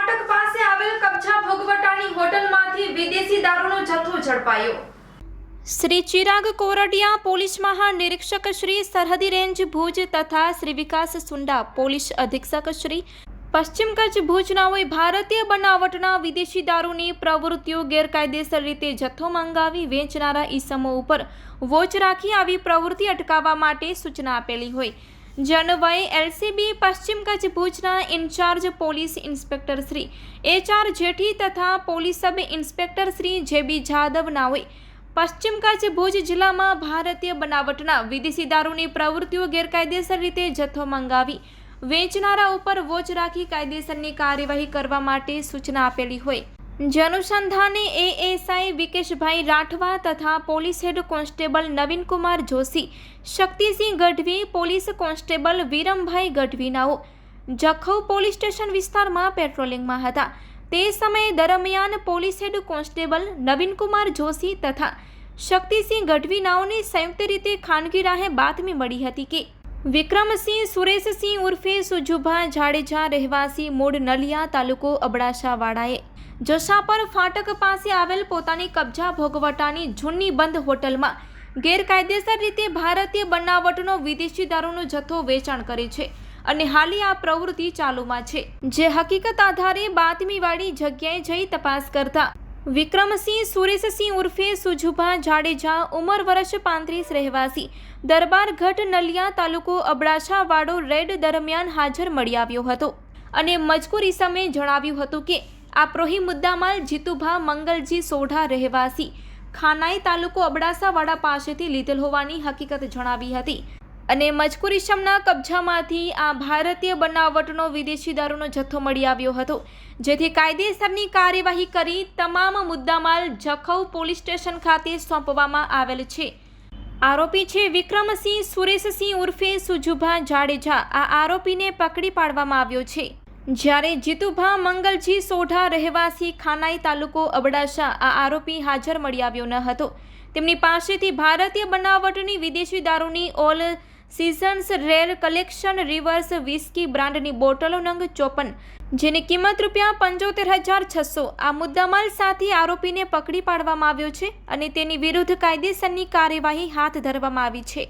કર્ણાટક પાસે આવેલ કબજા ભોગવટાની હોટલમાંથી વિદેશી દારૂનો જથ્થો ઝડપાયો. શ્રી ચિરાગ કોરડિયા પોલીસ મહાનિરીક્ષક શ્રી સરહદી રેન્જ ભુજ તથા શ્રી વિકાસ સુંડા પોલીસ અધિક્ષક શ્રી પશ્ચિમ કચ્છ ભુજનાઓએ ભારતીય બનાવટના વિદેશી દારૂની પ્રવૃત્તિઓ ગેરકાયદેસર રીતે જથ્થો મંગાવી વેચનારા ઈસમો ઉપર વોચ રાખી આવી પ્રવૃત્તિ અટકાવવા માટે સૂચના આપેલી હોય. જનવય એલસીબી પશ્ચિમ કચ્છ ભુજના in-charge police inspector Shri H R Jethi તથા police sub inspector Shri J B Jadav નાઓએ પશ્ચિમ કચ્છ ભુજ જિલ્લામાં ભારતીય બનાવટના વિદેશી દારૂની પ્રવૃત્તિઓ ગેરકાયદેસર રીતે જથ્થો મંગાવી વેચનારા ઉપર વોચ રાખી કાયદેસરની કાર્યવાહી કરવા માટે સૂચના આપેલી હોય. જે અનુસંધાને એએસઆઈ વિકેશભાઈ રાઠવા તથા police head constable Naveenkumar Joshi, Shaktisinh Gadhvi, police constable Virambhai ગઢવીનાઓ Jakhau police station વિસ્તારમાં પેટ્રોલિંગમાં હતા. તે સમયે દરમિયાન police head constable Naveenkumar Joshi તથા શક્તિસિંહ ગઢવીનાઓની સંયુક્ત રીતે ખાનગી રાહે બાતમી મળી હતી કે વિક્રમસિંહ, સુરેશસિંહ ઉર્ફે સુજુભા જાડેજા રહેવાસી મૂળ નલિયા તાલુકો અબડાસાવાડાએ જશાપર ફાટક પાસે આવેલ પોતાની કબજા ભોગવટાની જૂની બંધ હોટલમાં ગેરકાયદેસર રીતે ભારતીય બનાવટનો વિદેશી દારૂનો જથ્થો વેચાણ કરે છે અને હાલી આ પ્રવૃત્તિ ચાલુમાં છે. જે હકીકત આધારે બાતમીવાળી જગ્યાએ જઈ તપાસ કરતા વિક્રમસિંહ, સુરેશસિંહ ઉર્ફે સુજુભા જાડેજા, ઉંમર વર્ષ પાંત્રીસ રહેવાસી. દરબાર ઘટ નલિયા તાલુકો અબડાસાવાડો રેડ દરમિયાન હાજર મળી આવ્યો હતો અને મજકૂર ઇસમે જણાવ્યું હતું કે, આ પ્રોહી મુદ્દામાલ જીતુભા મંગલજી સોઢા રહેવાસી. ખાનાઈ તાલુકો અબડાસાવાડા પાસેથી લીધેલ હોવાની હકીકત જણાવી હતી. અને મજકુરિશમના કબજામાંથી આ ભારતીય બનાવટનો વિદેશી દારૂનો જથ્થો મળી આવ્યો હતો, જેથી કાયદેસરની કાર્યવાહી કરી તમામ મુદ્દામાલ જખૌ પોલીસ સ્ટેશન ખાતે સોંપવામાં આવેલ છે. આરોપી છે વિક્રમસિંહ, સુરેશસિંહ ઉર્ફે સુજુભા જાડેજા. આ આરોપીને પકડી પાડવામાં આવ્યો છે. જ્યારે જીતુભા મંગલજી સોઢા રહેવાસી ખાનાઈ તાલુકો અબડાસા આ આરોપી હાજર મળી આવ્યો ન હતો. તેમની પાસેથી ભારતીય બનાવટની વિદેશી દારૂની all seasons rare collection rivers whisky બ્રાન્ડની બોટલો નંગ ચોપન, જેની કિંમત રૂપિયા પંચોતેર હજાર છસો. આ મુદ્દામાલ સાથે આરોપીને પકડી પાડવામાં આવ્યો છે અને તેની વિરુદ્ધ કાયદેસરની કાર્યવાહી હાથ ધરવામાં આવી છે.